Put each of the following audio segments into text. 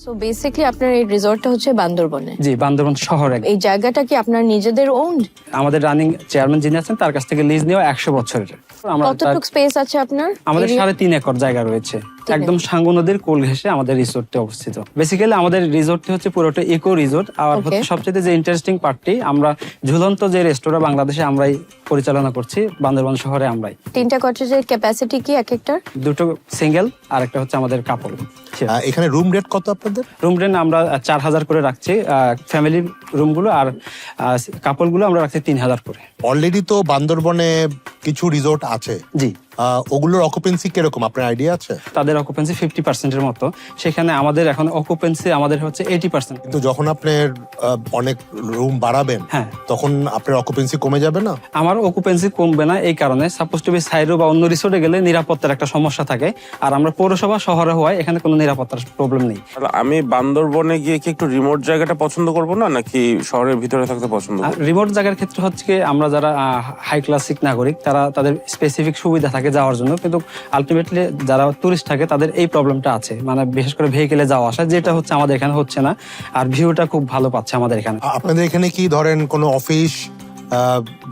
So basically আপনার এই রিসর্টটা হচ্ছে বান্দরবনে। জি বান্দরবন শহরে এই জায়গাটা কি আপনার নিজেদের ওন্ড আমাদের রানিং চেয়ারম্যান যিনি আছেন তার কাছ থেকে লিজ নিয়েও একশো বছরের। কতটুকু স্পেস আছে আপনার? আমাদের সাড়ে তিন একর জায়গা রয়েছে। একদম সাঙ্গু নদীর কোল ঘেসে আমাদের রিসোর্টটি অবস্থিত। বেসিক্যালি আমাদের রিসোর্টটি হচ্ছে পুরোটা ইকো রিসোর্ট আর হচ্ছে সবচেয়ে যে ইন্টারেস্টিং পার্টটি আমরা ঝুলন্ত যে রেস্টুরেন্ট বাংলাদেশে আমরাই পরিচালনা করছি বান্দরবান শহরে আমরাই। তিনটা কটেজের ক্যাপাসিটি কি এক একটার দুটো সিঙ্গেল আর একটা হচ্ছে আমাদের কাপড় আহ, এখানে রুম রেট কত আপনাদের? রুম রেন্ট আমরা চার হাজার করে রাখছি ফ্যামিলি রুমগুলো আর কাপড়গুলো আমরা রাখছি তিন হাজার করে। অলরেডি তো বান্দরবনে কিছু রিসোর্ট আছে। জি। ওগুলোর অকুপেন্সি কীরকম? আপনার আইডিয়া আছে? তাদের অকুপেন্সি ফিফটি পার্সেন্টের মতো। সেখানে আমাদের এখন অকুপেন্সি আমাদের হচ্ছে এইটি পার্সেন্ট কিন্তু যখন আপনার আহ, অনেক রুম বাড়াবেন হ্যাঁ। তখন আপনার অকুপেন্সি কমে যাবে না? আমার অকুপেন্সি কমবে না এই কারণে সাপোজ টু বি সাইরো বা অন্য রিসোর্টে গেলে নিরাপত্তার একটা সমস্যা থাকে। আর আমরা পৌরসভা শহরে হওয়ায় এখানে কোনো নিরাপত্তার প্রবলেম নেই। তাহলে আমি বান্দরবনে গিয়ে কি একটু রিমোট জায়গাটা পছন্দ করব না নাকি শহরের ভিতরে থাকতে পছন্দ করব? রিমোট জায়গার ক্ষেত্রে হচ্ছে কি আমরা যারা হাই ক্লাসিক নাগরিক তারা তাদের স্পেসিফিক সুবিধা থাকে যাওয়ার জন্য। কিন্তু আলটিমেটলি যারা টুরিস্ট থাকে তাদের এই প্রবলেমটা আছে। মানে বিশেষ করে ভেহিকেলে যাওয়া আসা যেটা হচ্ছে আমাদের এখানে হচ্ছে না। আর ভিউটা খুব ভালো পাচ্ছে আমাদের এখানে। আপনাদের এখানে কি ধরেন কোনো অফিস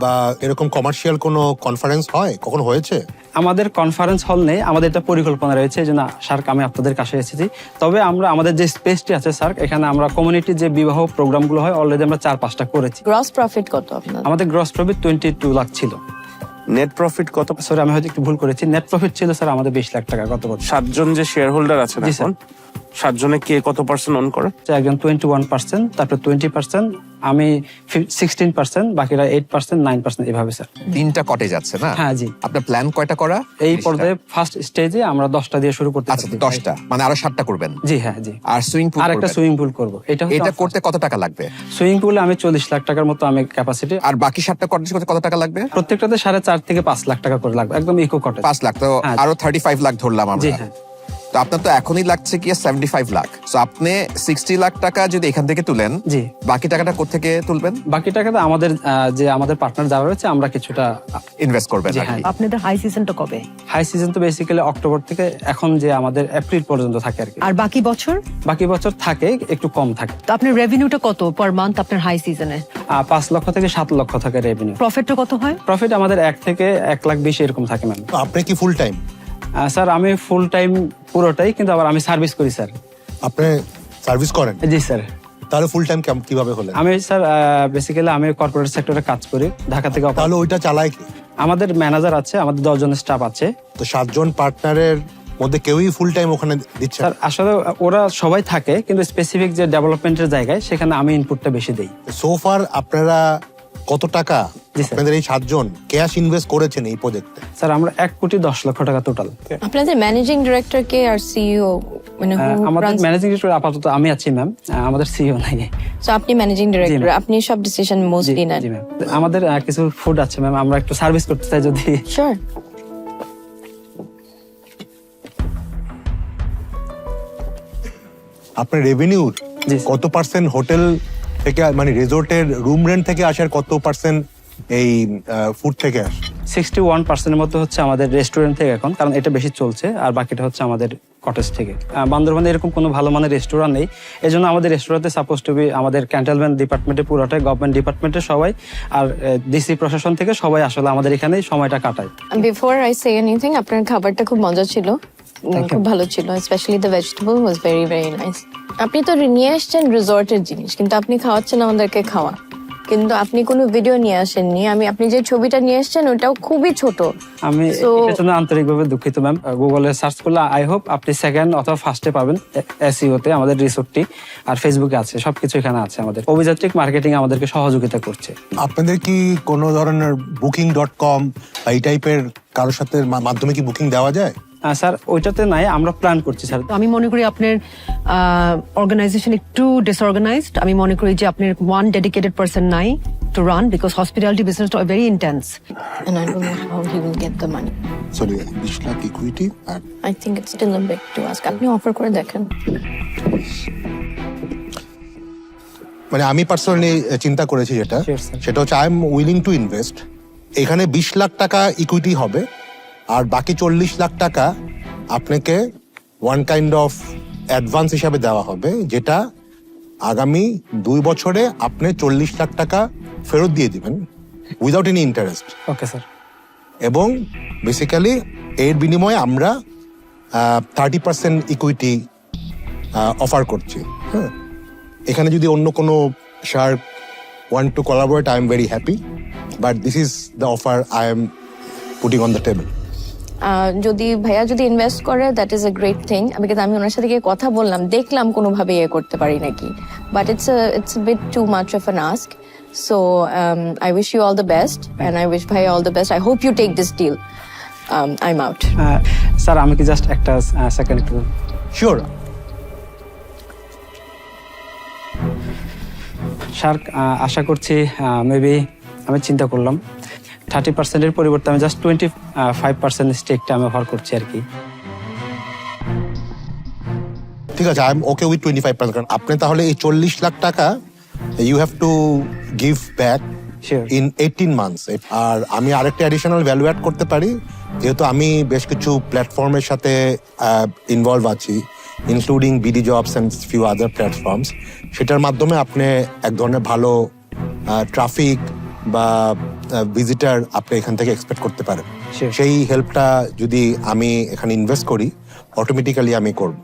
বা এরকম কমার্শিয়াল কোনো কনফারেন্স হয়? কখন হয়েছে? আমাদের কনফারেন্স হল নেই। আমাদের একটা পরিকল্পনা রয়েছে যে না স্যার আমি আপনাদের কাছে এসেছি। তবে আমরা আমাদের যে স্পেসটি আছে স্যার এখানে আমরা কমিউনিটি যে বিবাহ প্রোগ্রামগুলো হয় অলরেডি আমরা চার পাঁচটা করেছি। গ্রস প্রফিট কত আমাদের gross profit twenty two lakh ছিল। নেট প্রফিট কত? সরি আমি হয়তো একটু ভুল করেছি। নেট প্রফিট ছিল স্যার আমাদের বিশ লাখ টাকা গত বছর। সাতজন যে শেয়ার হোল্ডার আছেন এখন? সাতজনে কে কত পার্সেন্ট অন করে? একজন টোয়েন্টি ওয়ান পার্সেন্ট তারপর টোয়েন্টি পার্সেন্ট আমি সিক্সটিন পার্সেন্ট বাকিরা এইট পার্সেন্ট নাইন পার্সেন্ট এভাবে স্যার তিনটা কটেজ আছে না? হ্যাঁ, জি। আপনার প্ল্যান কয়টা করা? এই পর্যায়ে ফার্স্ট স্টেজে আমরা দশটা দিয়ে শুরু করতে আচ্ছা দশটা। মানে আরও সাতটা করবেন? জি হ্যাঁ জি। আর সুইং পুল আর একটা সুইমিং পুল করব। এটা এটা করতে কত টাকা লাগবে? সুইমিং পুলে আমি চল্লিশ লাখ টাকার মতো আমি ক্যাপাসিটি আর বাকি সাতটা কটেজ করতে কত টাকা লাগবে? প্রত্যেকটাতে সাড়ে চার থেকে পাঁচ লাখ টাকা করে লাগবে একদম ইকো কটেজ পাঁচ লাখ তো হ্যাঁ। আরও থার্টি ফাইভ লাখ ধরলাম জি আমরা। হ্যাঁ। তো আপনার তো এখনই লাগছে কি সেভেন্টি ফাইভ লাখ। তো আপনি সিক্সটি লাখ টাকা যদি এখান থেকে তুলেন জি। বাকি টাকাটা কোথেকে তুলবেন? বাকি টাকাটা আমাদের যে আমাদের পার্টনার যারা রয়েছে আমরা কিছুটা ইনভেস্ট করবেন হ্যাঁ। আপনাদের হাই সিজনটা কবে? হাই সিজন তো বেসিক্যালি অক্টোবর থেকে এখন যে আমাদের এপ্রিল পর্যন্ত থাকে আর কি। আর বাকি বছর? বাকি বছর থাকে একটু কম থাকে। তো আপনার রেভিনিউটা কত পার মান্থ আপনার হাই সিজনে পাঁচ লক্ষ থেকে সাত লক্ষ থাকে রেভিনিউ প্রফিটটা কত হয়? প্রফিট আমাদের এক থেকে এক লাখ বিশ এরকম থাকে ম্যাম আপনি কি ফুল টাইম স্যার আমি ফুল টাইম পুরোটাই কিন্তু আবার আমি সার্ভিস করি স্যার। আপনি সার্ভিস করেন? জি স্যার। তাহলে ফুল টাইম কেমন কীভাবে হলেন? আমি স্যার বেসিক্যালি আমি কর্পোরেট সেক্টরে কাজ করি ঢাকা থেকে তাহলে ওইটা চালায় কি? আমাদের ম্যানেজার আছে আমাদের দশজন স্টাফ আছে। তো সাতজন পার্টনারের মধ্যে কেউই ফুল টাইম ওখানে দিচ্ছে স্যার আসলে ওরা সবাই থাকে কিন্তু স্পেসিফিক যে ডেভেলপমেন্টের জায়গায় সেখানে আমি ইনপুটটা বেশি দেই। সোফার আপনারা কত টাকা। আপনাদের এই সাতজন ক্যাশ ইনভেস্ট করেছেন এই প্রজেক্টে স্যার আমরা এক কোটি দশ লক্ষ টাকা টোটাল আপনাদের ম্যানেজিং ডিরেক্টর কে আর সিইও মানে আমাদের ম্যানেজিং ডিরেক্টর আপাতত আমি আছি ম্যাম আমাদের সিইও নাই। So আপনি ম্যানেজিং ডিরেক্টর আপনি সব ডিসিশন মোস্টলি নেন। জি ম্যাম আমাদের কিছু ফুড আছে ম্যাম আমরা একটু সার্ভিস করতে চাই যদি। শিওর আপনার রেভিনিউর কত পার্সেন্ট হোটেল থেকে মানে রিসোর্টের রুম রেন্ট থেকে আসার কত পার্সেন্ট এই ফুড থেকে আসে। সিক্সটি ওয়ান পার্সেন্টের মতো হচ্ছে আমাদের রেস্টুরেন্ট থেকে এখন কারণ এটা বেশি চলছে আর বাকিটা হচ্ছে আমাদের কটেজ থেকে। বান্দরবানে এরকম কোনো ভালো মানের রেস্টুরেন্ট নেই। এই জন্য আমাদের রেস্টুরেন্টে সাপোজ টু বি আমাদের ক্যান্টেলমেন্ট ডিপার্টমেন্টে পুরোটাই গভর্নমেন্ট ডিপার্টমেন্টে সবাই আর ডিসি প্রশাসন থেকে সবাই আসলে আমাদের এখানে সময়টা কাটায়। বিফোর আই সে এনিথিং আপনার খাবারটা খুব মজা ছিল। খুব ভালো ছিল specially the vegetable was very very nice আপনি তো নিয়ে আসছেন রিসর্টের জিনিস কিন্তু আপনি খাওয়াচ্ছেন আমাদেরকে খাওয়া। কিন্তু আপনি কোনো ভিডিও নিয়ে আসেননি। আমি আপনি যে ছবিটা নিয়ে আসছেন ওটাও খুবই ছোট। আমি এটার জন্য আন্তরিকভাবে দুঃখিত ম্যাম গুগলে সার্চ করলে আই হোপ আপনি সেকেন্ড অথবা ফার্স্টে পাবেন এসইওতে আমাদের রিসোর্টটি আর ফেসবুকে আছে সবকিছু এখানে আছে আমাদের। অভিযাত্রিক মার্কেটিং আমাদেরকে সহযোগিতা করছে। আপনাদের কি কোনো ধরনের বুকিং ডট কম এই টাইপের কারোর সাথে মাধ্যমে কি বুকিং দেওয়া যায়? স্যার ওইটাতে নাই আমরা প্ল্যান করছি স্যার। তো আমি মনে করি আপনার অর্গানাইজেশন একটু ডিসঅর্গানাইজড আমি মনে করি যে আপনার ওয়ান ডেডিকেটেড পার্সন নাই to run because hospitality business very intense and I don't know how he will get the money. Sorry বিশ লাখ ইকুইটি আর I think it's still a bit to ask. আপনি অফার করে দেখেন। মানে আমি personally চিন্তা করেছি যেটা। সেটা হচ্ছে I am willing to invest এখানে বিশ লাখ টাকা ইকুইটি হবে। আর বাকি চল্লিশ লাখ টাকা আপনাকে ওয়ান কাইন্ড অফ অ্যাডভান্স হিসাবে দেওয়া হবে যেটা আগামী দুই বছরে আপনি চল্লিশ লাখ টাকা ফেরত দিয়ে দিবেন without any interest okay sir এবং বেসিক্যালি এর বিনিময়ে আমরা থার্টি পার্সেন্ট ইকুইটি অফার করছি হ্যাঁ। এখানে যদি অন্য কোনো shark one to collaborate I am very happy but this is the offer I am putting on the table যদি ভাইয়া যদি ইনভেস্ট করে that is a great thing আমি কিন্তু আমি ওনার সাথে গিয়ে কথা বললাম দেখলাম কোনোভাবে ইয়ে করতে পারি নাকি। But it's it's bit too much of an ask so I wish you all the best and I wish ভাই all the best I hope you take this deal I am out sir আমি কি just একটা second একটু sure sir আশা করছি maybe আমি চিন্তা করলাম। Thirty পার্সেন্টের পরিবর্তে আমি জাস্ট টোয়েন্টি ফাইভ পার্সেন্ট স্টেকটা আমি অফার করছি আর কি ঠিক আছে I am okay with twenty five percent কারণ আপনি তাহলে এই চল্লিশ লাখ টাকা you have to give back. In eighteen months আর আমি আরেকটা অ্যাডিশনাল ভ্যালু অ্যাড করতে পারি যেহেতু আমি বেশ কিছু প্ল্যাটফর্মের সাথে ইনভলভ আছি including BD Jobs and few other platforms সেটার মাধ্যমে আপনি এক ধরনের ভালো ট্রাফিক বা ভিজিটার আপনি এখান থেকে এক্সপেক্ট করতে পারেন. সেই হেল্পটা যদি আমি এখানে ইনভেস্ট করি অটোমেটিক্যালি আমি করব